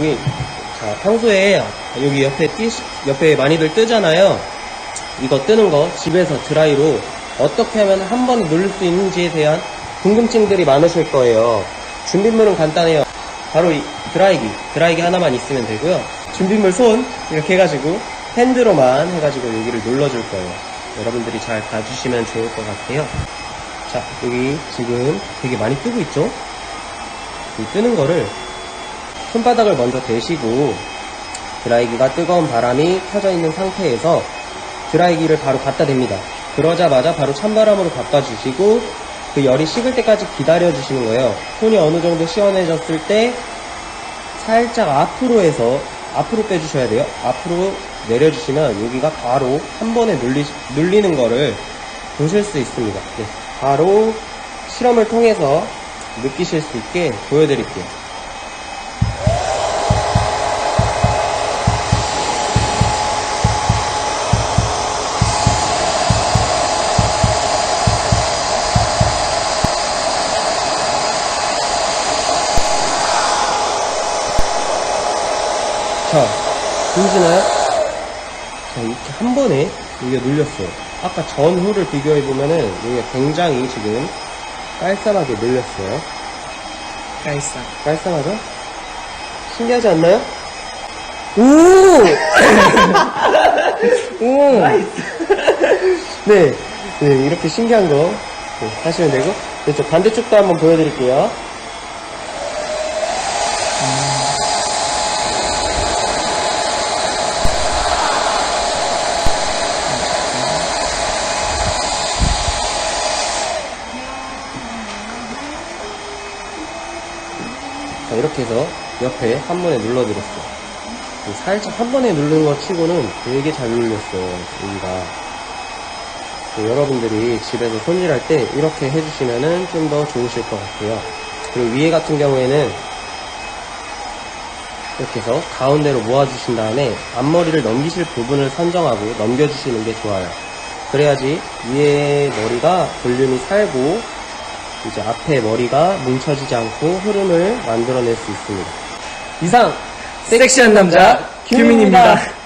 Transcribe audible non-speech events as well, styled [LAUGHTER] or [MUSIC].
여기, 자, 평소에 여기 옆에 띠, 옆에 많이들 뜨잖아요. 이거 뜨는 거 집에서 드라이로 어떻게 하면 한 번에 누를 수 있는지에 대한 궁금증들이 많으실 거예요. 준비물은 간단해요. 바로 이 드라이기, 드라이기 하나만 있으면 되고요. 준비물 손 이렇게 해가지고 핸드로만 해가지고 여기를 눌러줄 거예요. 여러분들이 잘 봐주시면 좋을 것 같아요. 자, 여기 지금 되게 많이 뜨고 있죠? 이 뜨는 거를 손바닥을 먼저 대시고 드라이기가 뜨거운 바람이 켜져 있는 상태에서 드라이기를 바로 갖다 댑니다. 그러자마자 바로 찬바람으로 바꿔주시고 그 열이 식을 때까지 기다려 주시는 거예요. 손이 어느 정도 시원해졌을 때 살짝 앞으로 해서 앞으로 빼주셔야 돼요. 앞으로 내려주시면 여기가 바로 한 번에 눌리, 눌리는 거를 보실 수 있습니다. 네, 바로 실험을 통해서 느끼실 수 있게 보여드릴게요. 자, 보이시나요? 자, 이렇게 한 번에 이게 눌렸어요. 아까 전후를 비교해보면은 이게 굉장히 지금 깔쌈하게 눌렸어요. 깔쌈. 깔쌈하죠? 신기하지 않나요? 오! [LAUGHS] 오! 네, 네, 이렇게 신기한 거 네, 하시면 되고, 네, 저 반대쪽도 한번 보여드릴게요. 자, 이렇게 해서 옆에 한 번에 눌러드렸어요. 살짝 한 번에 누르는 것 치고는 되게 잘 눌렸어요, 여기가. 네, 여러분들이 집에서 손질할 때 이렇게 해주시면은 좀 더 좋으실 것 같고요. 그리고 위에 같은 경우에는 이렇게 해서 가운데로 모아주신 다음에 앞머리를 넘기실 부분을 선정하고 넘겨주시는 게 좋아요. 그래야지 위에 머리가 볼륨이 살고 이제 앞에 머리가 뭉쳐지지 않고 흐름을 만들어낼 수 있습니다. 이상 섹시한 남자, 규민입니다.